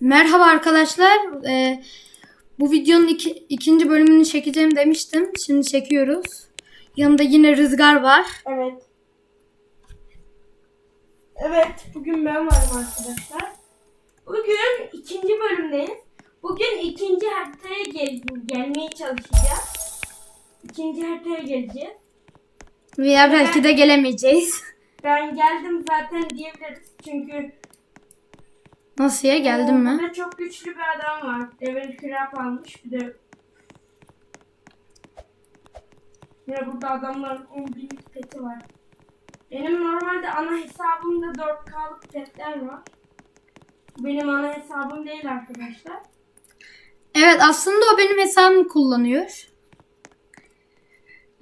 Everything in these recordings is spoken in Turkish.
Merhaba arkadaşlar. Ee, bu videonun iki- ikinci bölümünü çekeceğim demiştim. Şimdi çekiyoruz. Yanımda yine Rüzgar var. Evet. Evet, bugün ben varım arkadaşlar. Bugün ikinci bölümdeyiz. Bugün ikinci haritaya gel gelmeye çalışacağız. İkinci haritaya geleceğiz. Veya belki de gelemeyeceğiz. Ben geldim zaten diyebiliriz. Çünkü Nasıl ya geldin mi? Burada çok güçlü bir adam var. Devil Krap almış bir de. Yine burada adamların 10 binlik peti var. Benim normalde ana hesabımda 4K'lık petler var. Bu Benim ana hesabım değil arkadaşlar. Evet aslında o benim hesabımı kullanıyor.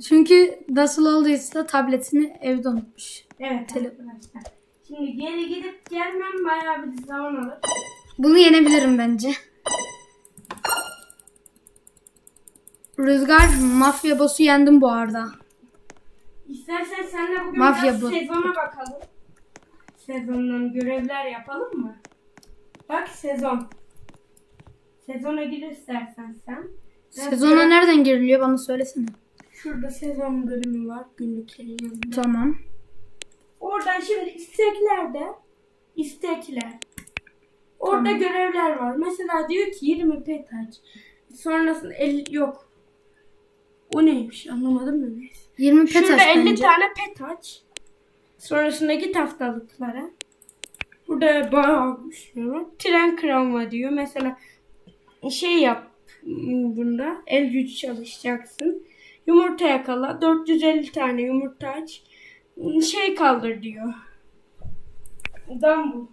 Çünkü nasıl olduysa tabletini evde unutmuş. Evet Tele- arkadaşlar. Şimdi geri gidip gelmem bayağı bir zaman alır. Bunu yenebilirim bence. Rüzgar mafya boss'u yendim bu arada. İstersen senle bugün Mafya biraz bu. sezona bakalım. Sezondan görevler yapalım mı? Bak sezon. Sezona gir istersen sen. Ben Sezona nereden giriliyor bana söylesene. Şurada sezon bölümü var günlüklerin yanında. Tamam. Oradan şimdi isteklerde istekler. Orada Tamam. görevler var. Mesela diyor ki 20 pet aç. Sonrasında 50 yok. O neymiş anlamadım mı? Neyse. 20 pet Şurada aç 50 bence. tane pet aç. Sonrasında git haftalıklara. Burada bayağı var. Tren kırılma diyor. Mesela şey yap bunda. El gücü çalışacaksın. Yumurta yakala. 450 tane yumurta aç. Şey kaldır diyor. Dumbbell.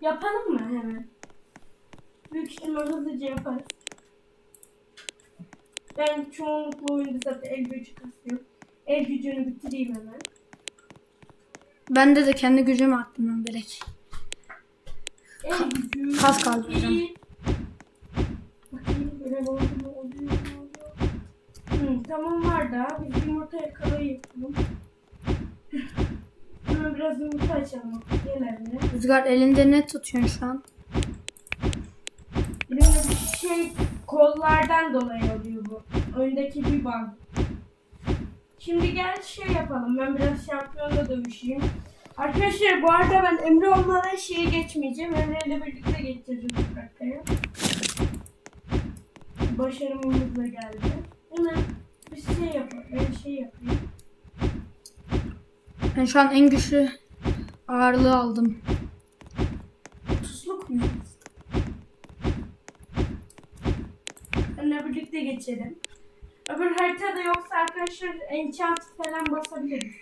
Yapalım mı hemen? Büyük ihtimal hızlıca yaparız. Ben çoğunlukla oyunda zaten el gücü kasıyorum. El gücünü bitireyim hemen. Bende de kendi gücümü attım ben direkt. El gücü. kas kaldıracağım. Bakayım görev oldu mu? Oluyor mu? Oluyor. Hı, tamam var da biz yumurta yakalayıp yapalım. Hemen biraz yumurta açalım. Evine. Rüzgar elinde ne tutuyorsun şu an? Benim de bir şey kollardan dolayı oluyor bu. Oyundaki bir bug. Şimdi gel şey yapalım. Ben biraz şampiyonla dövüşeyim. Arkadaşlar bu arada ben Emre olmadan şeye geçmeyeceğim. Emre ile birlikte geçeceğiz bu dakikaya. Başarımımız da geldi. Hemen bir şey yapalım. Ben şey yapayım. Ben şu an en güçlü ağırlığı aldım. Tusluk muyuz? Seninle birlikte geçelim. Öbür haritada yoksa arkadaşlar enchant falan basabiliriz.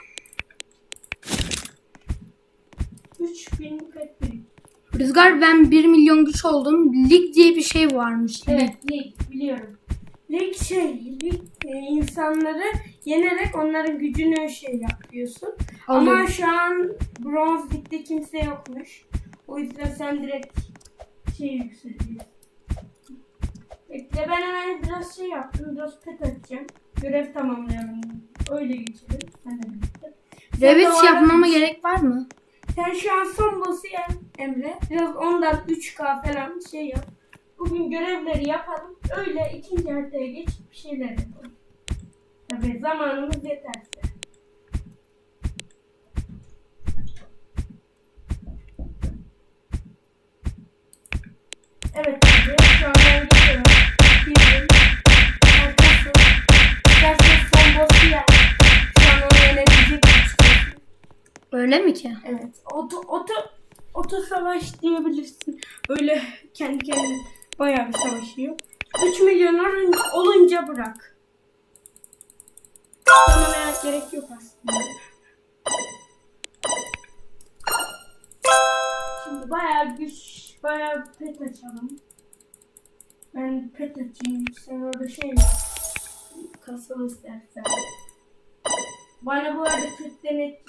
3000 pet birik. Rüzgar ben 1 milyon güç oldum. Lig diye bir şey varmış. Evet, lig biliyorum. Lig şey, lig e, insanları yenerek onların gücünü şey yapıyorsun. Ama şu an bronz ligde kimse yokmuş. O yüzden sen direkt şey yükseliyorsun. Bekle ben hemen biraz şey yaptım. Biraz pet açacağım. Görev tamamlayalım. Öyle geçelim. Sen de birlikte. Ara- yapmama gerek var mı? Sen şu an son boss'u yen Emre. Biraz ondan 3K falan şey yap. Bugün görevleri yapalım. Öyle ikinci haritaya geçip bir şeyler yapalım. Tabii zamanımız yeterse. Evet abi. Şu an ben gidiyorum. Girdim. Arkası. İstersen son boss'u yen. Şu an onu yenebilecek güçtesin. Öyle mi ki? Evet. Oto, oto, oto savaş diyebilirsin. Öyle kendi kendine bayağı bir savaşıyor. 3 milyon olunca bırak. Anlamaya gerek yok aslında. Şimdi bayağı güç, bayağı pet açalım. Ben pet açayım. Sen orada şey yap. Kasıl istersen. Bana bu arada kötü denet